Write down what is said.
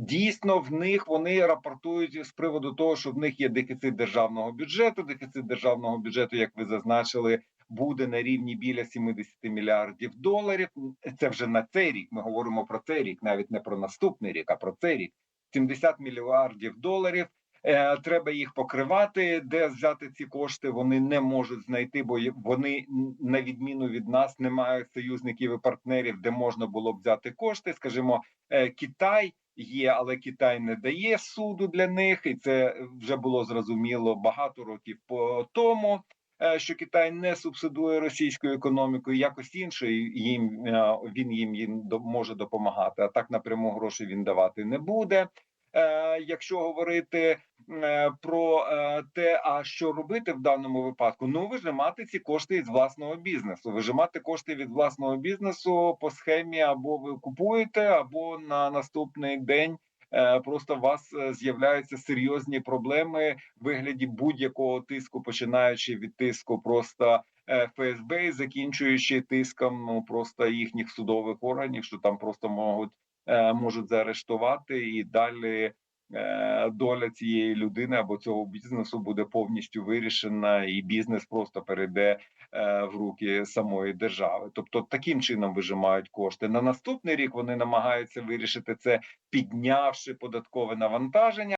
Дійсно, в них вони рапортують з приводу того, що в них є дефіцит державного бюджету. Дефіцит державного бюджету, як ви зазначили, буде на рівні біля 70 мільярдів доларів. Це вже на цей рік. Ми говоримо про цей рік, навіть не про наступний рік, а про цей рік. 70 мільярдів доларів. Е, Треба їх покривати. Де взяти ці кошти? Вони не можуть знайти, бо вони на відміну від нас не мають союзників і партнерів, де можна було б взяти кошти. Скажімо, е, Китай є, але Китай не дає суду для них, і це вже було зрозуміло багато років по тому. е, Що Китай не субсидує російську економіку, якось інше їм е, він їм їм може допомагати. А так напряму гроші він давати не буде. Е, Якщо говорити про е, те, а що робити в даному випадку, ну вижимати ці кошти із власного бізнесу. Вижимати кошти від власного бізнесу по схемі або ви купуєте, або на наступний день. е, Просто у вас е, з'являються серйозні проблеми в вигляді будь-якого тиску, починаючи від тиску просто е, ФСБ, закінчуючи тиском ну просто їхніх судових органів, що там просто можуть е, можуть заарештувати і далі. Е, Доля цієї людини або цього бізнесу буде повністю вирішена, і бізнес просто перейде е, в руки самої держави. Тобто таким чином вижимають кошти. На наступний рік вони намагаються вирішити це, піднявши податкове навантаження.